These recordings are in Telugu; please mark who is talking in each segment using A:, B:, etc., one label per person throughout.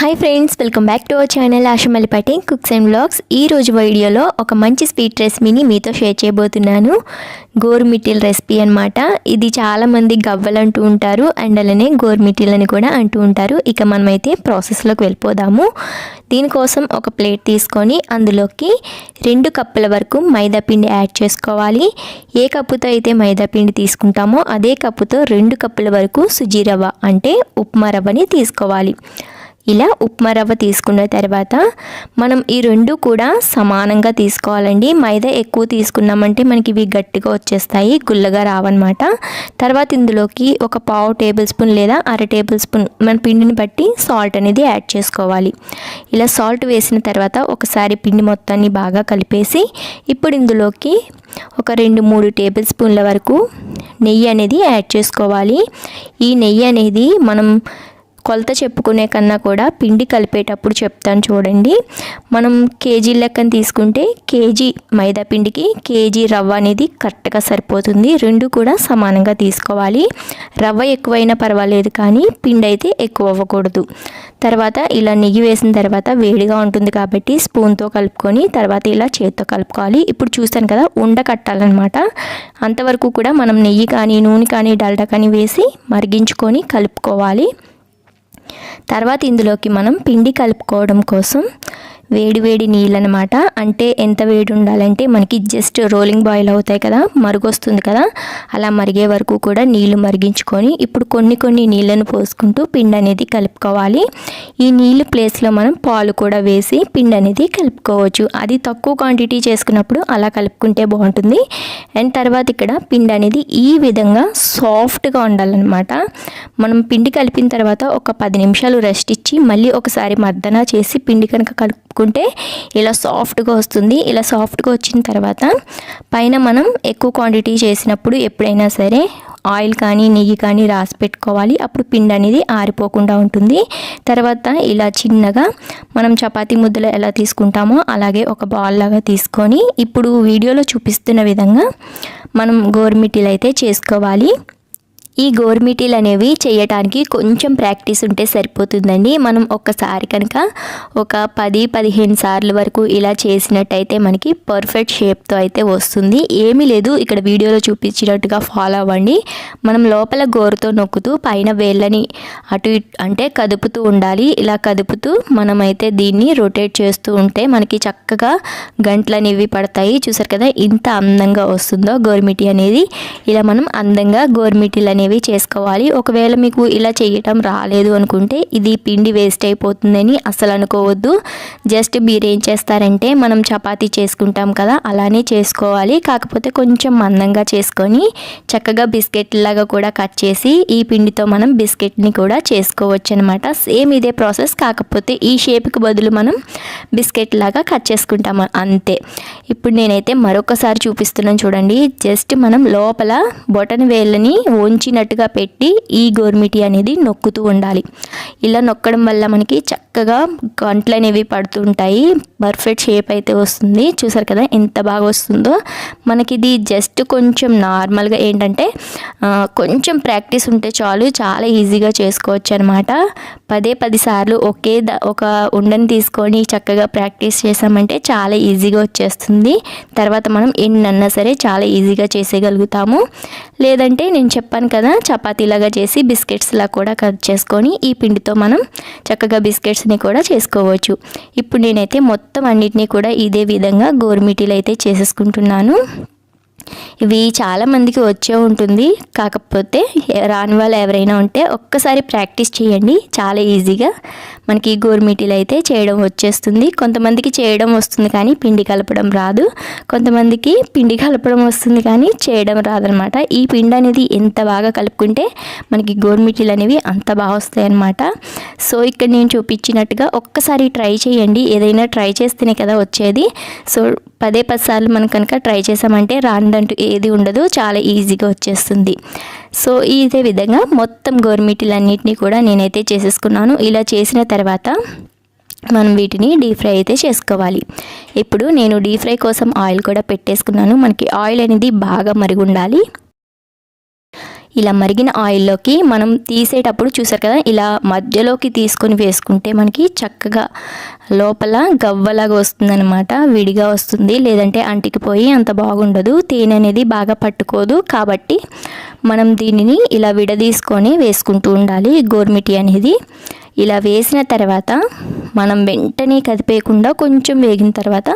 A: Hi friends welcome back to our channel Ashamallipati cooks and blogs ఈ రోజు వీడియోలో ఒక మంచి స్వీట్ రెసిపీని మీతో షేర్ చేయబోతున్నాను. గోరుమిటిల్ రెసిపీ అనమాట ఇది చాలామంది గవ్వలు అంటూ ఉంటారు అండ్ అలానే గోరుమిటిల్ అని కూడా అంటూ ఉంటారు. ఇక మనమైతే ప్రాసెస్లోకి వెళ్ళిపోదాము. దీనికోసం ఒక ప్లేట్ తీసుకొని అందులోకి రెండు కప్పుల వరకు మైదాపిండి యాడ్ చేసుకోవాలి. ఏ కప్పుతో అయితే మైదాపిండి తీసుకుంటామో అదే కప్పుతో రెండు కప్పుల వరకు సుజీ రవ్వ అంటే ఉప్మా రవ్వని తీసుకోవాలి. ఇలా ఉప్మా రవ్వ తీసుకున్న తర్వాత మనం ఈ రెండు కూడా సమానంగా తీసుకోవాలండి. మైదా ఎక్కువ తీసుకున్నామంటే మనకి ఇవి గట్టిగా వచ్చేస్తాయి గుల్లగా రావన్నమాట. తర్వాత ఇందులోకి ఒక పావు టేబుల్ స్పూన్ లేదా అర టేబుల్ స్పూన్ మన పిండిని బట్టి సాల్ట్ అనేది యాడ్ చేసుకోవాలి. ఇలా సాల్ట్ వేసిన తర్వాత ఒకసారి పిండి మొత్తాన్ని బాగా కలిపేసి ఇప్పుడు ఇందులోకి ఒక రెండు మూడు టేబుల్ స్పూన్ల వరకు నెయ్యి అనేది యాడ్ చేసుకోవాలి. ఈ నెయ్యి అనేది మనం కొలత చెప్పుకునే కన్నా కూడా పిండి కలిపేటప్పుడు చెప్తాను చూడండి. మనం కేజీ లెక్కన తీసుకుంటే కేజీ మైదా పిండికి కేజీ రవ్వ అనేది కరెక్ట్గా సరిపోతుంది. రెండు కూడా సమానంగా తీసుకోవాలి. రవ్వ ఎక్కువైనా పర్వాలేదు కానీ పిండి అయితే ఎక్కువ అవ్వకూడదు. తర్వాత ఇలా నెయ్యి వేసిన తర్వాత వేడిగా ఉంటుంది కాబట్టి స్పూన్తో కలుపుకొని తర్వాత ఇలా చేత్తో కలుపుకోవాలి. ఇప్పుడు చూస్తాను కదా ఉండ కట్టాలన్నమాట. అంతవరకు కూడా మనం నెయ్యి కానీ నూనె కానీ డల్డా కానీ వేసి మరిగించుకొని కలుపుకోవాలి. తర్వాత ఇందులోకి మనం పిండి కలుపుకోవడం కోసం వేడి వేడి నీళ్ళు అనమాట అంటే ఎంత వేడి ఉండాలంటే మనకి జస్ట్ రోలింగ్ బాయిల్ అవుతాయి కదా మరుగొస్తుంది కదా అలా మరిగే వరకు కూడా నీళ్ళు మరిగించుకొని ఇప్పుడు కొన్ని కొన్ని నీళ్ళను పోసుకుంటూ పిండి అనేది కలుపుకోవాలి. ఈ నీళ్ళు ప్లేస్లో మనం పాలు కూడా వేసి పిండి అనేది కలుపుకోవచ్చు. అది తక్కువ క్వాంటిటీ చేసుకున్నప్పుడు అలా కలుపుకుంటే బాగుంటుంది. అండ్ తర్వాత ఇక్కడ పిండి అనేది ఈ విధంగా సాఫ్ట్గా ఉండాలన్నమాట. మనం పిండి కలిపిన తర్వాత ఒక పది నిమిషాలు రెస్ట్ వచ్చి మళ్ళీ ఒకసారి మర్దన చేసి పిండి కనుక కలుపుకుంటే ఇలా సాఫ్ట్గా వస్తుంది. ఇలా సాఫ్ట్గా వచ్చిన తర్వాత పైన మనం ఎక్కువ క్వాంటిటీ చేసినప్పుడు ఎప్పుడైనా సరే ఆయిల్ కానీ నెయ్యి కానీ రాసి పెట్టుకోవాలి. అప్పుడు పిండి అనేది ఆరిపోకుండా ఉంటుంది. తర్వాత ఇలా చిన్నగా మనం చపాతీ ముద్దలు ఎలా తీసుకుంటామో అలాగే ఒక బాల్ లాగా తీసుకొని ఇప్పుడు వీడియోలో చూపిస్తున్న విధంగా మనం గోరుమిటీలు అయితే చేసుకోవాలి. ఈ గోర్మిటీలు అనేవి చేయటానికి కొంచెం ప్రాక్టీస్ ఉంటే సరిపోతుందండి. మనం ఒక్కసారి కనుక ఒక పది పదిహేను సార్లు వరకు ఇలా చేసినట్టయితే మనకి పర్ఫెక్ట్ షేప్తో అయితే వస్తుంది. ఏమీ లేదు ఇక్కడ వీడియోలో చూపించినట్టుగా ఫాలో అవ్వండి. మనం లోపల గోరుతో నొక్కుతూ పైన వేళ్ళని అటు ఇటు అంటే కదుపుతూ ఉండాలి. ఇలా కదుపుతూ మనమైతే దీన్ని రొటేట్ చేస్తూ ఉంటే మనకి చక్కగా గంటలు అనేవి పడతాయి. చూసారు కదా ఇంత అందంగా వస్తుందో గోర్మిటీ అనేది. ఇలా మనం అందంగా గోర్మిటీలు అనేవి చేసుకోవాలి. ఒకవేళ మీకు ఇలా చేయటం రాలేదు అనుకుంటే ఇది పిండి వేస్ట్ అయిపోతుందని అసలు అనుకోవద్దు. జస్ట్ మీరు ఏం చేస్తారంటే మనం చపాతీ చేసుకుంటాం కదా అలానే చేసుకోవాలి. కాకపోతే కొంచెం మందంగా చేసుకొని చక్కగా బిస్కెట్ లాగా కూడా కట్ చేసి ఈ పిండితో మనం బిస్కెట్ని కూడా చేసుకోవచ్చు అనమాట సేమ్ ఇదే ప్రాసెస్. కాకపోతే ఈ షేప్కి బదులు మనం బిస్కెట్ లాగా కట్ చేసుకుంటాం అంతే. ఇప్పుడు నేనైతే మరొకసారి చూపిస్తున్నాను చూడండి. జస్ట్ మనం లోపల బొటన్ వేళ్ళని వంచినట్టుగా పెట్టి ఈ గోర్మిటి అనేది నొక్కుతూ ఉండాలి. ఇలా నొక్కడం వల్ల మనకి చక్కగా గంటలు అనేవి పడుతుంటాయి. పర్ఫెక్ట్ షేప్ అయితే వస్తుంది. చూసారు కదా ఎంత బాగా వస్తుందో. మనకి ఇది జస్ట్ కొంచెం నార్మల్గా ఏంటంటే కొంచెం ప్రాక్టీస్ ఉంటే చాలు చాలా ఈజీగా చేసుకోవచ్చు అనమాట పదే పది సార్లు ఒకే ద ఒక ఉండని తీసుకొని చక్కగా ప్రాక్టీస్ చేసామంటే చాలా ఈజీగా వచ్చేస్తుంది. తర్వాత మనం ఎన్నన్నా సరే చాలా ఈజీగా చేసేయగలుగుతాము. లేదంటే నేను చెప్పాను కదా చపాతీలాగా చేసి బిస్కెట్స్లా కూడా కట్ చేసుకొని ఈ పిండితో మనం చక్కగా బిస్కెట్స్ని కూడా చేసుకోవచ్చు. ఇప్పుడు నేనైతే మొత్తం అన్నిటినీ కూడా ఇదే విధంగా గోరుమిటీలు అయితే చేసేసుకుంటున్నాను. ఇవి చాలామందికి వచ్చే ఉంటుంది. కాకపోతే రాని వాళ్ళు ఎవరైనా ఉంటే ఒక్కసారి ప్రాక్టీస్ చేయండి. చాలా ఈజీగా. మనకి గోరుమిటీలు అయితే చేయడం వచ్చేస్తుంది. కొంతమందికి చేయడం వస్తుంది కానీ పిండి కలపడం రాదు. కొంతమందికి పిండి కలపడం వస్తుంది కానీ చేయడం రాదనమాట. ఈ పిండి అనేది ఎంత బాగా కలుపుకుంటే మనకి గోరుమిటీలు అనేవి అంత బాగా వస్తాయన్నమాట సో ఇక్కడ నేను చూపించినట్టుగా ఒక్కసారి ట్రై చేయండి. ఏదైనా ట్రై చేస్తేనే కదా వచ్చేది. సో పదే పది సార్లు మనం కనుక ట్రై చేసామంటే రాందంటూ ఏది ఉండదు చాలా ఈజీగా వచ్చేస్తుంది. సో ఇదే విధంగా మొత్తం గోరుమిటీలన్నిటినీ కూడా నేనైతే చేసేసుకున్నాను. ఇలా చేసిన తర్వాత మనం వీటిని డీప్ ఫ్రై అయితే చేసుకోవాలి. ఇప్పుడు నేను డీప్ ఫ్రై కోసం ఆయిల్ కూడా పెట్టేసుకున్నాను. మనకి ఆయిల్ అనేది బాగా మరిగి ఉండాలి ఇలా మరిగిన ఆయిల్లోకి మనం తీసేటప్పుడు చూసారు కదా ఇలా మధ్యలోకి తీసుకొని వేసుకుంటే మనకి చక్కగా లోపల గవ్వలాగా వస్తుందన్నమాట విడిగా వస్తుంది. లేదంటే అంటికిపోయి అంత బాగుండదు. తేనె అనేది బాగా పట్టుకోదు. కాబట్టి మనం దీనిని ఇలా విడదీసుకొని వేసుకుంటూ ఉండాలి. గోర్మిటి అనేది ఇలా వేసిన తర్వాత మనం వెంటనే కదిపేయకుండా కొంచెం వేగిన తర్వాత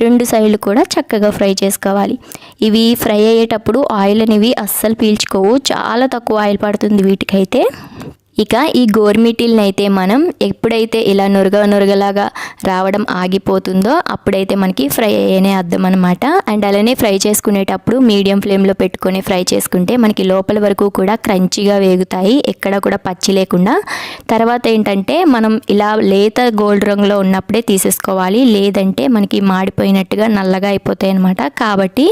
A: రెండు సైడ్లు కూడా చక్కగా ఫ్రై చేసుకోవాలి. ఇవి ఫ్రై అయ్యేటప్పుడు ఆయిల్ అనేవి అస్సలు పీల్చుకోవు. చాలా తక్కువ ఆయిల్ పడుతుంది వీటికైతే. ఇక ఈ గోర్మిటీల్ని అయితే మనం ఎప్పుడైతే ఇలా నురగ నురగలాగా రావడం ఆగిపోతుందో అప్పుడైతే మనకి ఫ్రై అయ్యేనే అర్థం అనమాట అండ్ అలానే ఫ్రై చేసుకునేటప్పుడు మీడియం ఫ్లేమ్లో పెట్టుకొని ఫ్రై చేసుకుంటే మనకి లోపల వరకు కూడా క్రంచిగా వేగుతాయి ఎక్కడ కూడా పచ్చి లేకుండా. తర్వాత ఏంటంటే మనం ఇలా లేత గోల్డ్ రంగులో ఉన్నప్పుడే తీసేసుకోవాలి లేదంటే మనకి మాడిపోయినట్టుగా నల్లగా అయిపోతాయి అనమాట కాబట్టి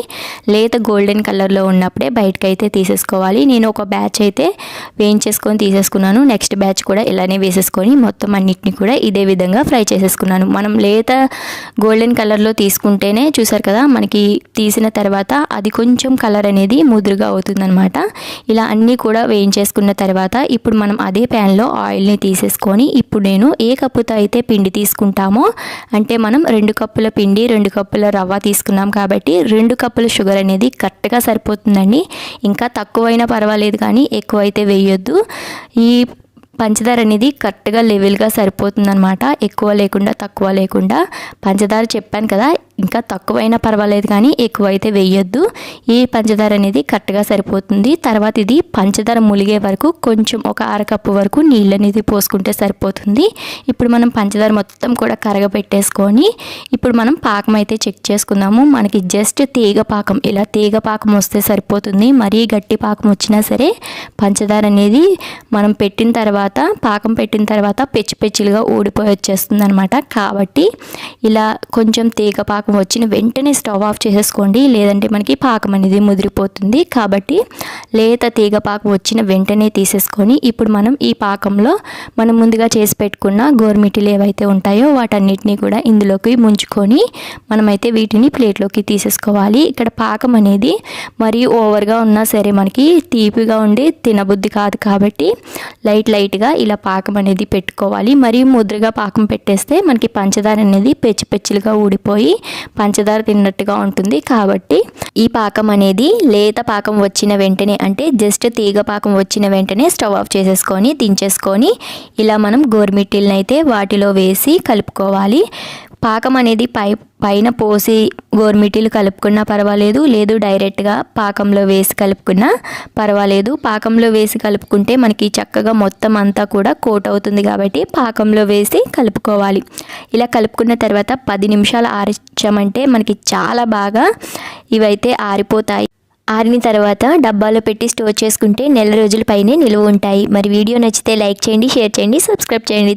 A: లేత గోల్డెన్ కలర్లో ఉన్నప్పుడే బయటకైతే తీసేసుకోవాలి. నేను ఒక బ్యాచ్ అయితే వేయించేసుకొని తీసేసుకున్నాను. నెక్స్ట్ బ్యాచ్ కూడా ఇలానే వేసేసుకొని మొత్తం అన్నిటిని కూడా ఇదే విధంగా ఫ్రై చేసేసుకున్నాను. మనం లేత గోల్డెన్ కలర్లో తీసుకుంటేనే చూసారు కదా మనకి తీసిన తర్వాత అది కొంచెం కలర్ అనేది ముదురుగా అవుతుందన్నమాట. ఇలా అన్నీ కూడా వేయించేసుకున్న తర్వాత ఇప్పుడు మనం అదే ప్యాన్లో ఆయిల్ని తీసేసుకొని ఇప్పుడు నేను ఏ కప్పుతో అయితే పిండి తీసుకుంటామో అంటే మనం రెండు కప్పుల పిండి రెండు కప్పుల రవ్వ తీసుకున్నాం కాబట్టి రెండు కప్పుల షుగర్ అనేది కరెక్ట్గా సరిపోతుందండి. ఇంకా తక్కువైనా పర్వాలేదు కానీ ఎక్కువైతే వేయొద్దు. ఈ పంచదార అనేది కరెక్ట్గా లెవెల్గా సరిపోతుందన్నమాట. ఎక్కువ లేకుండా తక్కువ లేకుండా. పంచదార చెప్పాను కదా ఇంకా తక్కువైనా పర్వాలేదు కానీ ఎక్కువైతే వేయొద్దు. ఈ పంచదార అనేది కరెక్ట్గా సరిపోతుంది. తర్వాత ఇది పంచదార ములిగే వరకు కొంచెం ఒక అరకప్పు వరకు నీళ్ళు అనేది పోసుకుంటే సరిపోతుంది. ఇప్పుడు మనం పంచదార మొత్తం కూడా కరగబెట్టేసుకొని ఇప్పుడు మనం పాకం అయితే చెక్ చేసుకుందాము. మనకి జస్ట్ తీగ పాకం ఇలా తీగ పాకం వస్తే సరిపోతుంది. మరీ గట్టి పాకం వచ్చినా సరే పంచదార అనేది మనం పెట్టిన తర్వాత పాకం పెట్టిన తర్వాత పెచ్చి పెచ్చిలుగా ఊడిపోయి వచ్చేస్తుంది అనమాట కాబట్టి ఇలా కొంచెం తీగ పాకం వచ్చిన వెంటనే స్టవ్ ఆఫ్ చేసేసుకోండి. లేదంటే మనకి పాకం అనేది ముదిరిపోతుంది. కాబట్టి లేత తీగ పాకం వచ్చిన వెంటనే తీసేసుకొని ఇప్పుడు మనం ఈ పాకంలో మనం ముందుగా చేసి పెట్టుకున్న గోర్మిటీలు ఏవైతే ఉంటాయో వాటన్నిటినీ కూడా ఇందులోకి ముంచుకొని మనమైతే వీటిని ప్లేట్లోకి తీసేసుకోవాలి. ఇక్కడ పాకం అనేది మరీ ఓవర్గా ఉన్నా సరే మనకి తీపిగా ఉండి తినబుద్ధి కాదు కాబట్టి లైట్ లైట్గా ఇలా పాకం అనేది పెట్టుకోవాలి. మరీ ముద్రగా పాకం పెట్టేస్తే మనకి పంచదార అనేది పెచ్చి పెచ్చిలుగా ఊడిపోయి పంచదార తిన్నట్టుగా ఉంటుంది. కాబట్టి ఈ పాకం అనేది లేత పాకం వచ్చిన వెంటనే అంటే జస్ట్ తీగ పాకం వచ్చిన వెంటనే స్టవ్ ఆఫ్ చేసేసుకొని దించేసుకొని ఇలా మనం గోర్మిట్టిల్ని అయితే వాటిలో వేసి కలుపుకోవాలి. పాకం అనేది పై పైన పోసి గోర్మిటీలు కలుపుకున్నా పర్వాలేదు లేదు డైరెక్ట్గా పాకంలో వేసి కలుపుకున్నా పర్వాలేదు. పాకంలో వేసి కలుపుకుంటే మనకి చక్కగా మొత్తం అంతా కూడా కోట్ అవుతుంది కాబట్టి పాకంలో వేసి కలుపుకోవాలి. ఇలా కలుపుకున్న తర్వాత పది నిమిషాలు ఆరించామంటే మనకి చాలా బాగా ఇవైతే ఆరిపోతాయి. ఆరిన తర్వాత డబ్బాలో పెట్టి స్టోర్ చేసుకుంటే నెల రోజుల పైనే నిలువ ఉంటాయి. మరి వీడియో నచ్చితే లైక్ చేయండి షేర్ చేయండి సబ్స్క్రైబ్ చేయండి.